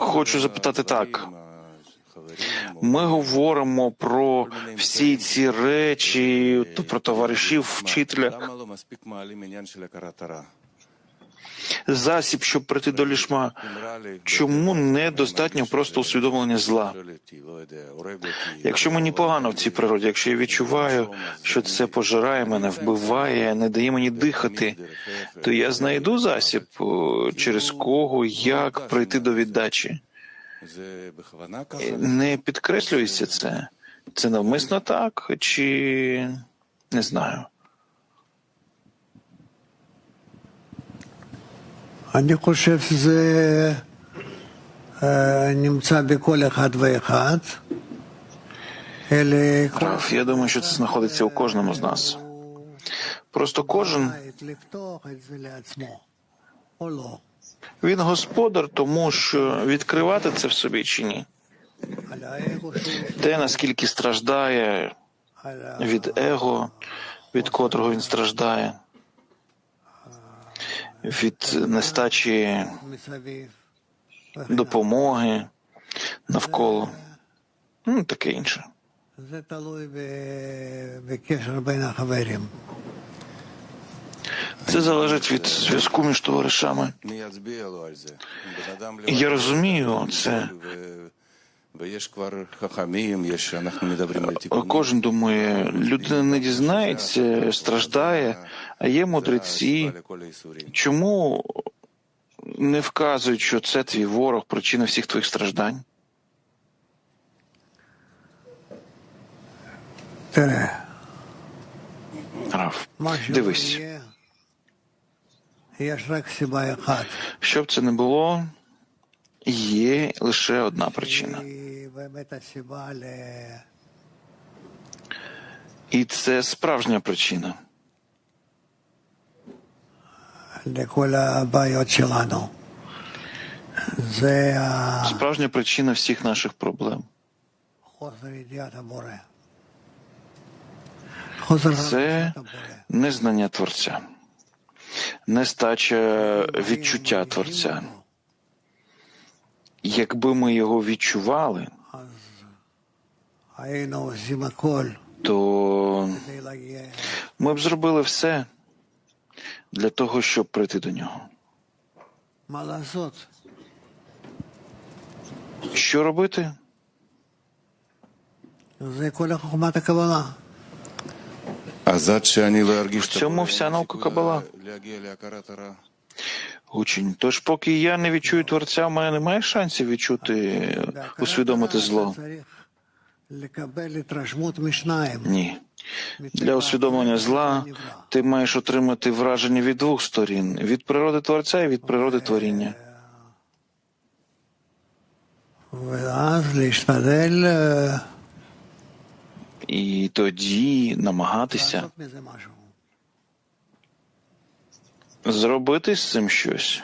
Хочу запитати так. Ми говоримо про всі ці речі, про товаришів, вчителя. Засіб, щоб прийти до лішма. Чому недостатньо просто усвідомлення зла? Якщо мені погано в цій природі, якщо я відчуваю, що це пожирає мене, вбиває, не дає мені дихати, то я знайду засіб, через кого, як прийти до віддачі. Не підкреслюється це. Це навмисно так, чи не знаю. אני חושב שזה אה, נמצא בכל אחד ואחד. אלה כל Раф, я думаю, що це знаходиться у кожному з нас. Просто кожен בית לפתוח את זה לעצמו, או לא. він господар, тому що відкривати це в собі чи ні. על האגו שיש, Те, наскільки страждає על ה- від его, від котрого він страждає, від нестачі допомоги навколо, ну таке інше. Це залежить від зв'язку між товаришами. І Я розумію це, Кожен думає, людина не дізнається, страждає, а є мудреці. Чому не вказують, що це твій ворог, причина всіх твоїх страждань? Раф, Дивись. Щоб це не було є лише одна причина. І це справжня причина. Справжня причина всіх наших проблем. Це незнання Творця, нестача відчуття Творця. Якби ми його відчували, то ми б зробили все для того, щоб прийти до нього. Що робити? В цьому вся наука кабала учень. Тож, поки я не відчую Творця, в мене немає шансів відчути, е, усвідомити зло. Ні. Для усвідомлення зла ти маєш отримати враження від двох сторін: від природи Творця і від природи творіння. І тоді намагатися зробити з цим щось.